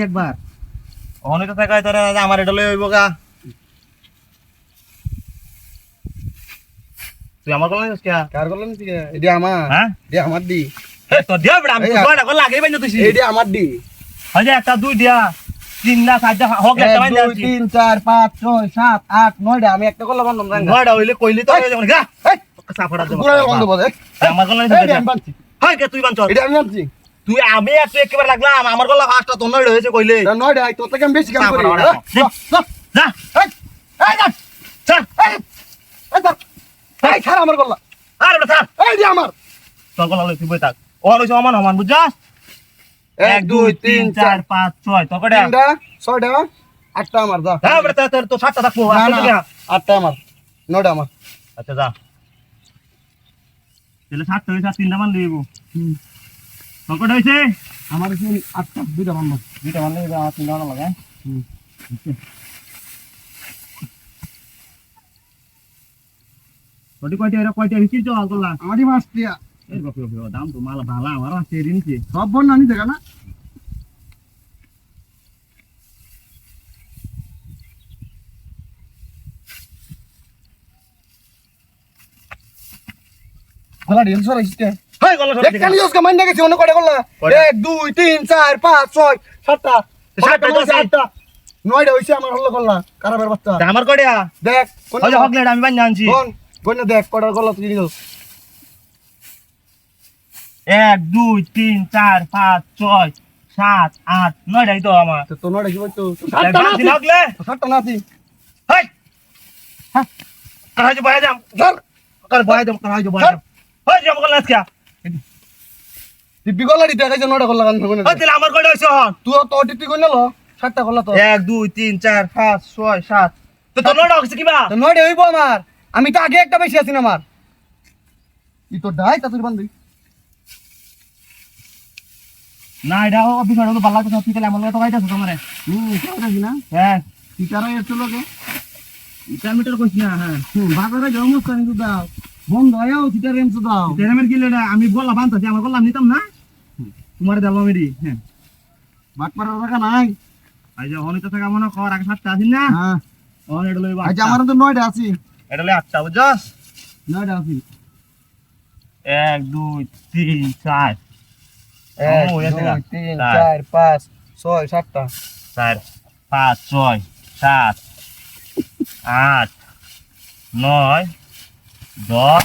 একবার অনেক টাকা তোরা আমার এটা লই হইব গা তুই আমার কল নিস কে কার করলেন ঠিক এটা আমার হ্যাঁ এটা আমার দি তো দিয়া বড় আমি তো কয়টা কল লাগেই বাইন তুই এটা আমার দি হয় যে একটা দুই দিয়া তিন হোক একটা দিছি তিন চার পাঁচ ছয় সাত আট নয়টা আমি একটা করলাম বান্ধব নয়টা হইলে কইলি তো যেমন গা। এই, সাফড়া পুরো বন্ধ বলে আমার কল নিস এটা আমি বানছি কে তুই বাঞ্চ এটা আমি বানছি তুই আমি একটু একেবারে লাগলাম আমার গলা ফার্স্টটা তোর নয়টা হয়েছে কইলে। এটা নয়টা তোর থেকে আমি বেশি কাম করি। চাপড়া? চাপড়া। যা, যা, যা। এই, এই, যা, চা এই, এই, যা। আমার গলা আর ওটা স্যার এই যে আমার। তোর গলা লই তুই বই থাক। ও হইছে সমান সমান বুঝছাস? এক দুই তিন চার পাঁচ ছয় তো কটা ছয়টা আটটা আমার যা। হ্যাঁ বেটা তোর তো সাতটা থাকব। আটটা আমার নয়টা আমার। আচ্ছা যা। তাহলে সাতটা হয়েছে তিনটা মান দিব। কটা হয়েছে? আমার এখানে আটটা দুইটা মান্য দুইটা মান দিব আমার তিনটা মান লাগে। কটি কয়টা এরা কয়টা? হয়েছে চল করলা আমারই মাছ দাম তো মাল ভালো আমার আছে সব বন্যা নিতে গলা হয় গলা মাইন্ডা গেছে অন্য নয়টা হইছে আমার হল্লা কারাবের বাচ্চা আমার দেখ কোন হয় আমি বান জানছি কোন কোন দেখ তুই এক দুই তিন চার পাঁচ ছয় সাত আট নয়টাই তো আমার। তো নয়টা কি বলতো সাতটা নাতি। হাই! হ্যাঁ কাজ বয়া যাম। ধর। কাজ বয়া যাম কাজ বয়া যাম। যাম কল আজকে? টিপি করলা দিতে নয়টা করলা কান কোন তাহলে আমার কয়টা হইছে হন তুই তো টিপি কই নিল সাতটা করলা তো। এক দুই তিন চার পাঁচ ছয় সাত। তো তোর নয়টা কিবা? তো নয়টা হইব আমার। আমি তো আগে একটা বেশি আছি না আমার। ই তো ডাই তা তুই বান্ধি না এটা অফিস তো ভালো লাগছে ঠিক আছে আমার তো কাইতাছে তোমারে। হুম আছি না? হ্যাঁ। টিকারা এর চলো চার মিটার কইছ না হ্যাঁ। বাজারে জমস্তা কিন্তু দাও বন্ধ আয়াও টিকার রেঞ্জ দাও। তেরামের কি লেডা আমি গলা বানতাছি আমার গলা নিতাম না? তোমার দেবো আমি হ্যাঁ। বাট পাড়ার টাকা নাই। আই যে হনিত থাকা মনে কর আগে সাতটা আছিস না? হ্যাঁ। অন এটা লইবা আজ আমার তো নয়টা আছি। এটা লই আটটা বুঝছস? নয়টা আছি। এক দুই তিন চার। এক ও, দুই তিন চার। চার পাঁচ ছয় সাতটা। চার পাঁচ ছয় সাত আট নয় দশ।